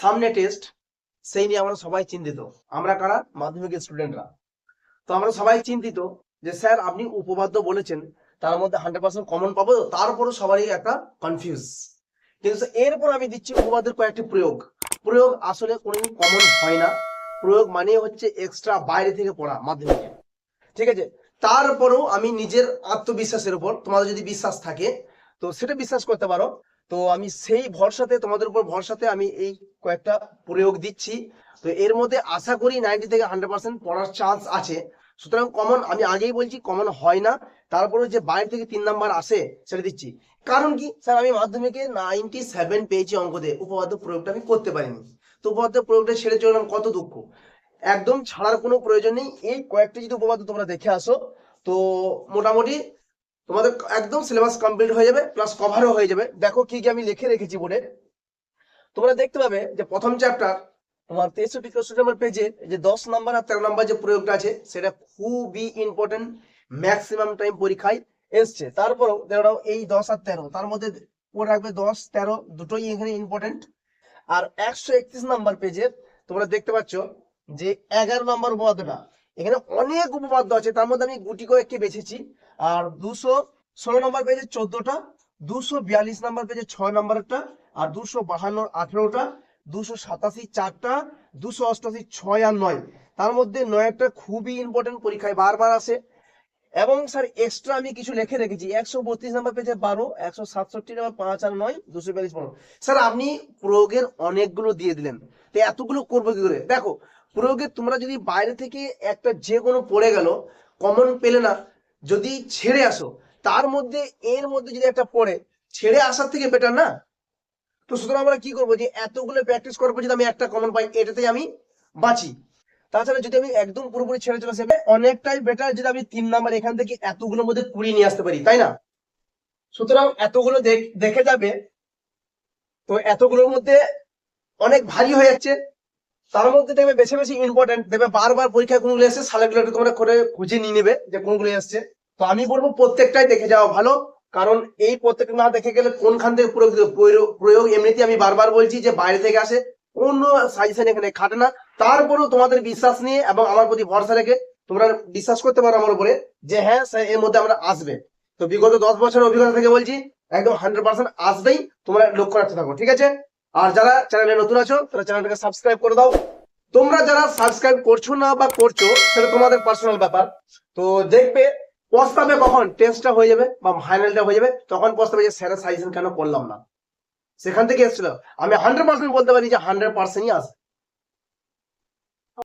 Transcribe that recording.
সামনে টেস্ট সেই নিয়ে আমরা সবাই চিন্তিত। আমরা কারা? মাধ্যমিকের স্টুডেন্টরা তো আমরা সবাই চিন্তিত যে স্যার, আপনি উপপাদ্য বলেছেন, তার মধ্যে হান্ড্রেড পার্সেন্ট কমন পাবো তো? তারপরও সবারই একটা কনফিউজ কিন্তু এরপর আমি দিচ্ছি উপপাদ্যের কয়েকটি প্রয়োগ। প্রয়োগ আসলে কোনোদিন কমন হয় না। প্রয়োগ মানে হচ্ছে এক্সট্রা বাইরে থেকে পড়া মাধ্যমিকে। ঠিক আছে? তারপরেও আমি নিজের আত্মবিশ্বাসের উপর, তোমাদের যদি বিশ্বাস থাকে, তো সেটা বিশ্বাস করতে পারো। তো আমি সেই ভরসাতে, তোমাদের উপর ভরসাতে আমি এই কয়েকটা প্রয়োগ দিচ্ছি। তো এর মধ্যে আশা করি নাইনটি থেকে হান্ড্রেড পার্সেন্ট পড়ার চান্স আছে। সুতরাং কমন আমি আগেই বলছি কমন হয় না। তারপরে যে বাইরে থেকে তিন নাম্বার আসে, সেটা দিচ্ছি। কারণ কি? স্যার, আমি মাধ্যমিকে নাইনটি সেভেন পেয়েছি অঙ্কতে। উপপাদ্য প্রয়োগটা আমি করতে পারিনি। তো উপপাদ্য প্রয়োগটা ছেড়ে চললাম কত দুঃখ? একদম ছাড়ার কোনো প্রয়োজন নেই। এই কয়েকটা যদি উপপাদ্য তোমরা দেখে আসো, তো মোটামুটি তোমাদের একদম সিলেবাস কমপ্লিট হয়ে যাবে প্লাস কভারও হয়ে যাবে। দেখো কি কি আমি লিখে রেখেছি বোর্ডে। তোমরা দেখতে পাবে যে প্রথম চ্যাপ্টার তোমার তেষট্টি চৌষট্টি নম্বর পেজে যে দশ নাম্বার আর তেরো নাম্বার যে প্রয়োগটা আছে, সেটা খুবই ইম্পর্টেন্ট ম্যাক্সিমাম টাইম পরীক্ষায় এসছে। তারপরেও দেখো এই দশ আর তেরো, তার মধ্যে রাখবে দশ, তেরো, দুটোই এখানে ইম্পর্টেন্ট আর একশো একত্রিশ নাম্বার পেজে তোমরা দেখতে পাচ্ছ যে এগারো নাম্বার উপপাদ্যটা, এখানে অনেক উপপাদ্য আছে, তার মধ্যে আমি গুটি কয়েকটি বেছেছি। আর দুশো ষোলো নম্বর পেজে চোদ্দটা, দুশো বিয়াল্লিশ নম্বর পেজে ছয় নম্বরটা আর দুশো বাহান্ন আঠেরোটা, দুশো সাতাশি চারটা, দুশো অষ্টাশি ছয় আর নয়। তার মধ্যে নয়টা খুবই ইম্পর্টেন্ট পরীক্ষায় বারবার আসে। এবং স্যার এক্সট্রা আমি কিছু লিখে রেখেছি। একশো বত্রিশ নাম্বার পেজে বারো, একশো সাতষট্টি নাম্বার পাঁচ আর নয়, দুশো বিয়াল্লিশ পনেরো। স্যার, আপনি প্রয়োগের অনেকগুলো দিয়ে দিলেন। তো এতগুলো করব কি করে? দেখো, প্রয়োগে তোমরা যদি বাইরে থেকে একটা যে কোনো পড়ে গেল কমন পেলে না, যদি ছেড়ে আসো, তার মধ্যে, এর মধ্যে যদি একটা পড়ে, ছেড়ে আসার থেকে বেটার না? তো সুতরাং আমরা কি করব? যে এতগুলো প্র্যাকটিস করব যদি আমি একটা কমন পাই, এটাতেই আমি বাঁচি। তাছাড়া যদি আমি একদম পুরোপুরি ছেড়ে চলে আসি, অনেকটাই বেটার যদি আমি তিন নাম্বার এখান থেকে এতগুলোর মধ্যে কুড়িয়ে নিয়ে আসতে পারি, তাই না? সুতরাং এতগুলো দেখ- যাবে, তো এতগুলোর মধ্যে অনেক ভারী হয়ে যাচ্ছে। তার মধ্যে দেখবে বেশি বেশি ইম্পর্টেন্ট দেখবে বারবার পরীক্ষায় কোনগুলো এসছে সালেগুলো তোমরা করে খুঁজে নিয়ে নেবে যে কোনগুলো এসছে। তো আমি বলব প্রত্যেকটাই দেখে যাওয়া ভালো। কারণ এই প্রত্যেকটা না দেখে গেলে কোনখান থেকে প্রয়োগ প্রয়োগ- এমনিতে আমি বারবার বলছি যে বাইরে থেকে আসে কোনো সাজেশন এখানে খাটে না। তারপরেও তোমাদের বিশ্বাস নিয়ে এবং আমার প্রতি ভরসা রেখে তোমরা বিশ্বাস করতে পারো আমার উপরে যে হ্যাঁ এর মধ্যে আমরা আসবে। তো বিগত দশ বছরের অভিজ্ঞতা থেকে বলছি, একদম হান্ড্রেড পার্সেন্ট আসবেই। তোমরা লক্ষ্য রাখতে থাকো, ঠিক আছে? আর যারা চ্যানেলে নতুন আছো, তারা চ্যানেলটাকে সাবস্ক্রাইব করে দাও। তোমরা যারা সাবস্ক্রাইব করছ না বা করছ, সেটা তোমাদের পার্সোনাল ব্যাপার। তো দেখবে পস্তাবে কখন টেস্টটা হয়ে যাবে বা ফাইনালটা হয়ে যাবে, তখন পস্তাবে যে স্যারের সাজেশন কেন করলাম না? সেখান থেকে এসেছিল। আমি হান্ড্রেড পার্সেন্ট বলতে পারি যে হান্ড্রেড পার্সেন্টই আসবে